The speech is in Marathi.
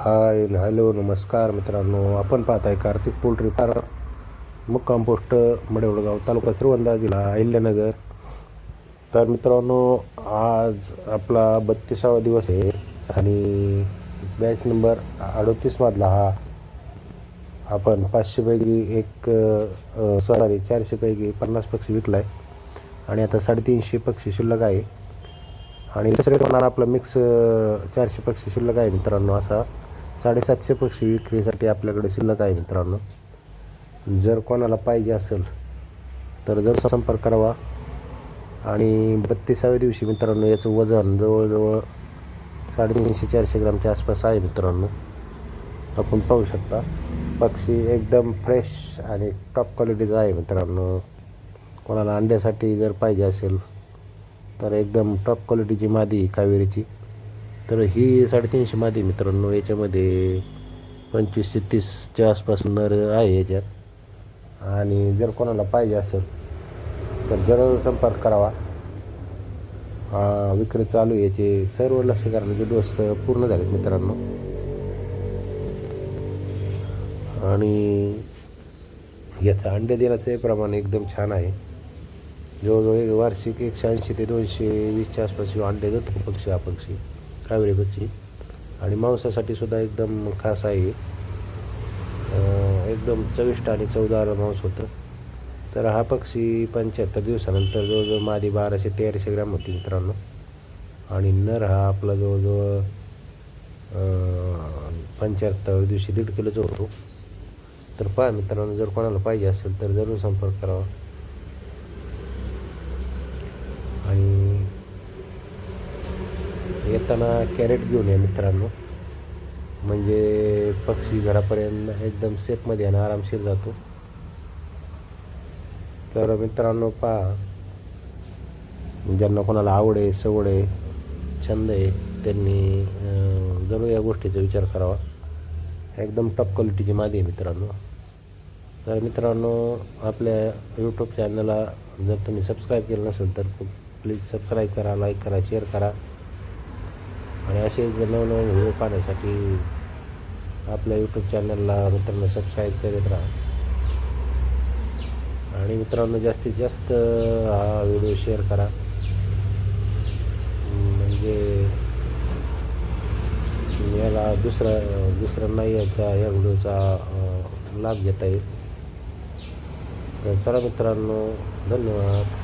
हाय हॅलो नमस्कार मित्रांनो. आपण पाहत आहे कार्तिक पोल्ट्री फार्म मुक्काम पोस्ट मडेवडगाव तालुका श्रीवंदा जिल्हा अहिल्यानगर. तर मित्रांनो आज आपला बत्तीसावा दिवस आहे आणि बॅच नंबर अडतीसमधला हा. आपण पाचशेपैकी एक सॉरी चारशेपैकी पन्नास पक्षी विकला आहे आणि आता साडेतीनशे पक्षी शिल्लक आहे. आणि दुसरे प्रमाण आपलं मिक्स चारशे पक्षी शिल्लक आहे मित्रांनो असा. साडेसातशे पक्षी विक्रीसाठी आपल्याकडे शिल्लक आहे मित्रांनो. जर कोणाला पाहिजे असेल तर जर संपर्क करावा आणि बत्तीसाव्या दिवशी मित्रांनो याचं वजन जवळजवळ साडेतीनशे चारशे ग्रामच्या आसपास आहे मित्रांनो. आपण पाहू शकता पक्षी एकदम फ्रेश आणि टॉप क्वालिटीचा आहे मित्रांनो. कोणाला अंड्यासाठी जर पाहिजे असेल तर एकदम टॉप क्वालिटीची मादी कावेरीची. तर ही साडेतीनशे मादी मित्रांनो याच्यामध्ये पंचवीस ते तीसच्या आसपास नर आहे याच्यात. आणि जर कोणाला पाहिजे असेल तर जरूर संपर्क करावा. हा, विक्री चालू आहे याचे सर्व लसीकरणाचे डोस पूर्ण झाले मित्रांनो. आणि याचं अंडे देण्याचं प्रमाण एकदम छान आहे. जवळजवळ वार्षिक एकशे ऐंशी ते दोनशे वीसच्या आसपास अंडे देतो पक्षी हा पक्षी कावेरी पक्षी आणि मांसासाठी सुद्धा एकदम खास आहे. एकदम चविष्ट आणि चवदार मांस होतं. तर हा पक्षी पंच्याहत्तर दिवसानंतर जवळजवळ मादी बाराशे तेराशे ग्रॅम होती मित्रांनो. आणि नर हा आपला जवळजवळ पंच्याहत्तर दिवशी दीड किलोचा होतो. तर पहा मित्रांनो जर कोणाला पाहिजे असेल तर जरूर संपर्क करावा आणि येताना कॅरेट घेऊन या मित्रांनो. म्हणजे पक्षी घरापर्यंत एकदम सेफमध्ये आणि आरामशीर जातो. तर मित्रांनो पहा ज्यांना कोणाला आवड आहे सवड आहे छंद आहे त्यांनी जरूर या गोष्टीचा विचार करावा. एकदम टॉप क्वालिटीची मादी आहे मित्रांनो. तर मित्रांनो आपल्या यूट्यूब चॅनलला जर तुम्ही सबस्क्राईब केलं नसेल तर प्लीज सबस्क्राईब करा लाईक करा शेअर करा. आणि असे नवनवीन व्हिडिओ पाहण्यासाठी आपल्या यूट्यूब चॅनलला मित्रांनो सबस्क्राईब करत राहा. आणि मित्रांनो जास्तीत जास्त हा व्हिडिओ शेअर करा. म्हणजे याला दुसरा दुसऱ्यांनाही याचा या व्हिडिओचा लाभ घेता येईल. तर चला मित्रांनो धन्यवाद.